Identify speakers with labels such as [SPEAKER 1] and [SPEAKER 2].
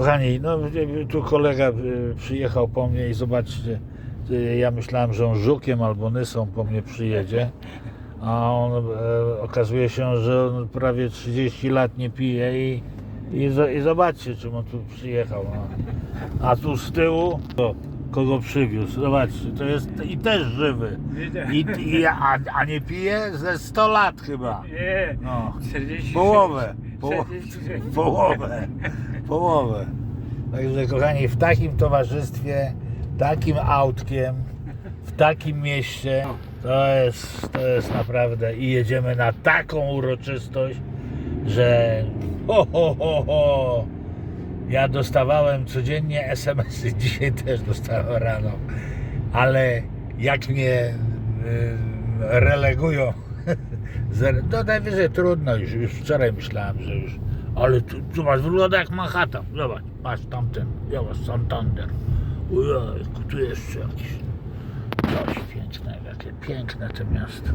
[SPEAKER 1] Kochani, no tu kolega y, przyjechał po mnie i zobaczcie, y, ja myślałem, że on żukiem albo nysą po mnie przyjedzie, a on e, okazuje się, że on prawie 30 lat nie pije i, i, i zobaczcie, czym on tu przyjechał. No. A tu z tyłu, to, kogo przywiózł, zobaczcie, to jest i też żywy. I, i, a, a nie pije ze 100 lat chyba.
[SPEAKER 2] Nie,
[SPEAKER 1] No.
[SPEAKER 2] 46.
[SPEAKER 1] Połowę. Poło-
[SPEAKER 2] 46.
[SPEAKER 1] połowę. Połowę. Także kochani, w takim towarzystwie, takim autkiem, w takim mieście, to jest, to jest naprawdę i jedziemy na taką uroczystość, że ho, ho, ho, ho. Ja dostawałem codziennie SMS-y, dzisiaj też dostałem rano, ale jak mnie y, relegują, to najwyżej trudno już, już wczoraj myślałem, że już, ale tu, masz wygląda jak Manhattan, zobacz, masz tamten, zobacz, Santander, ojej, tu jeszcze jakiś, coś pięknego, jakie piękne to miasto.